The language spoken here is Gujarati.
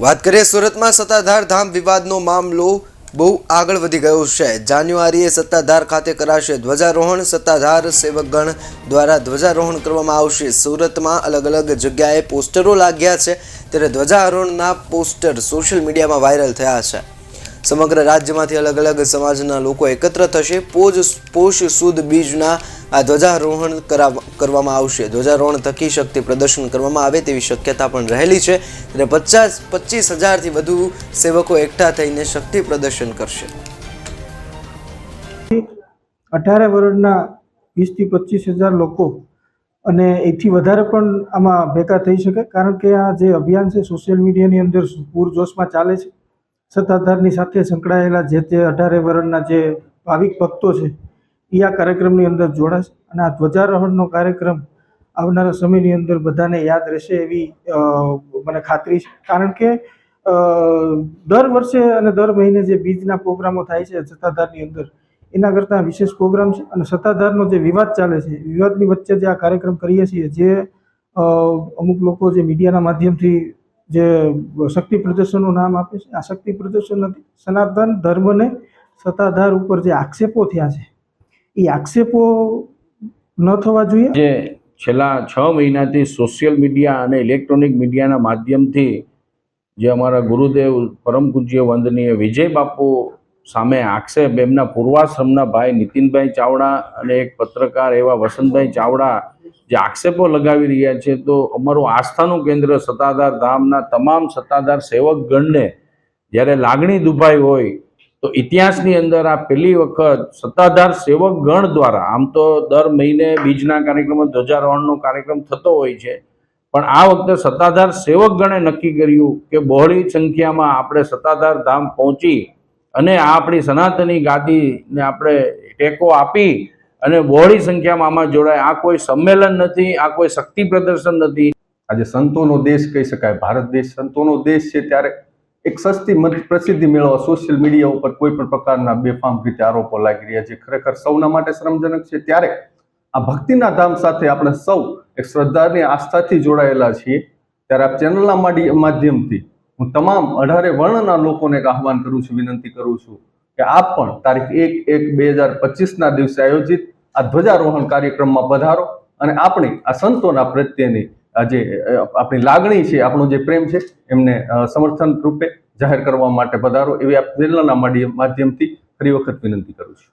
વાત કરીએ સુરતમાં સત્તાધાર ધામ વિવાદનો મામલો બહુ આગળ વધી ગયો છે. જાન્યુઆરીએ સત્તાધાર ખાતે કરાશે ધ્વજારોહણ. સત્તાધાર સેવકગણ દ્વારા ધ્વજારોહણ કરવામાં આવશે. સુરતમાં અલગ અલગ જગ્યાએ પોસ્ટરો લાગ્યા છે. ત્યારે ધ્વજારોહણના પોસ્ટર સોશિયલ મીડિયામાં વાયરલ થયા છે. સમગ્ર રાજ્યમાંથી અલગ અલગ સમાજના લોકો એકત્ર થશે. પોજ પોષ સુદ બીજના આ ધ્વજારોહણ કરાવ- કરવામાં આવશે. ધ્વજારોહણ થકી શક્તિ પ્રદર્શન કરવામાં આવે તેવી શક્યતા પણ રહેલી છે. અને પચાસ, પચીસ હજારથી વધુ સેવકો એકઠા થઈને શક્તિ પ્રદર્શન કરશે. અઢારે વર્ષના વીસથી પચીસ હજાર લોકો અને એથી વધારે પણ આમાં ભેગા થઈ શકે. કારણ કે આ જે અભિયાન છે સોશિયલ મીડિયાની અંદર પૂરજોશમાં ચાલે છે. સત્તાધારની સાથે સંકળાયેલા જે તે અઢારે વરણના જે ભાવિક ભક્તો છે એ આ કાર્યક્રમની અંદર જોડાશે અને આ ધ્વજારોહણનો કાર્યક્રમ આવનારા સમયની અંદર બધાને યાદ રહેશે એવી મને ખાતરી છે. કારણ કે દર વર્ષે અને દર મહિને જે બીજના પ્રોગ્રામો થાય છે સત્તાધારની અંદર, એના કરતાં વિશેષ પ્રોગ્રામ છે અને સત્તાધારનો જે વિવાદ ચાલે છે, વિવાદની વચ્ચે જે આ કાર્યક્રમ કરીએ છીએ, જે અમુક લોકો જે મીડિયાના માધ્યમથી જે શક્તિ પ્રદર્શનનું નામ આપે છે, આ શક્તિ પ્રદર્શન નથી. સનાતન ધર્મને સત્તાધાર ઉપર જે આક્ષેપો થયા છે, એ આક્ષેપો ન થવા જોઈએ? જે છેલ્લા છ મહિનાથી સોશિયલ મીડિયા અને ઇલેક્ટ્રોનિક મીડિયાના માધ્યમથી જે અમારા ગુરુદેવ પરમ પૂજ્ય વંદનીય વિજય બાપુ સામે આક્ષેપ, એમના પૂર્વાશ્રમના ભાઈ નીતિનભાઈ ચાવડા અને એક પત્રકાર એવા વસંતભાઈ ચાવડા જે આક્ષેપો લગાવી રહ્યા છે, તો અમારું આસ્થાનું કેન્દ્ર સત્તાધાર ધામના તમામ સત્તાધાર સેવકગણને જ્યારે લાગણી દુભાઈ હોય, તો ઇતિહાસની અંદર આ પહેલી વખત સત્તાધાર સેવક ગણ દ્વારા, આમ તો દર મહિને બીજના કાર્યક્રમો, ધ્વજારોહણનો કાર્યક્રમ થતો હોય છે, પણ આ વખતે સત્તાધાર સેવકગણે નક્કી કર્યું કે બહોળી સંખ્યામાં આપણે સત્તાધાર ધામ પહોંચી અને આ આપણી સનાતની ગાદીને આપણે ટેકો આપી અને બહોળી સંખ્યામાં આમાં જોડાય. આ કોઈ સંમેલન નથી, આ કોઈ શક્તિ પ્રદર્શન નથી. આજે સંતોનો દેશ કહી શકાય. ભારત દેશ સંતોનો દેશ છે ત્યારે એક સસ્તી પ્રસિદ્ધિ મેળવવા સોશિયલ મીડિયા ઉપર કોઈ પણ પ્રકારના બેફામ રીતે આરોપો લાગી રહ્યા છે. ખરેખર સૌના માટે શ્રમજનક છે. ત્યારે આ ભક્તિના ધામ સાથે આપણે સૌ એક શ્રદ્ધાની આસ્થાથી જોડાયેલા છીએ. ત્યારે આ ચેનલના માધ્યમથી હું તમામ અઢારે વર્ણના લોકોને એક આહવાન કરું છું, વિનંતી કરું છું કે આપ પણ તારીખ એક એક બે હજાર પચીસના દિવસે આયોજિત આ ધ્વજારોહણ કાર્યક્રમમાં પધારો અને આપણી આ સંતોના પ્રત્યેની જે આપણી લાગણી છે, આપણો જે પ્રેમ છે, એમને સમર્થન રૂપે જાહેર કરવા માટે પધારો. એવી આપ ચેનલના માધ્યમથી ફરી વખત વિનંતી કરું છું.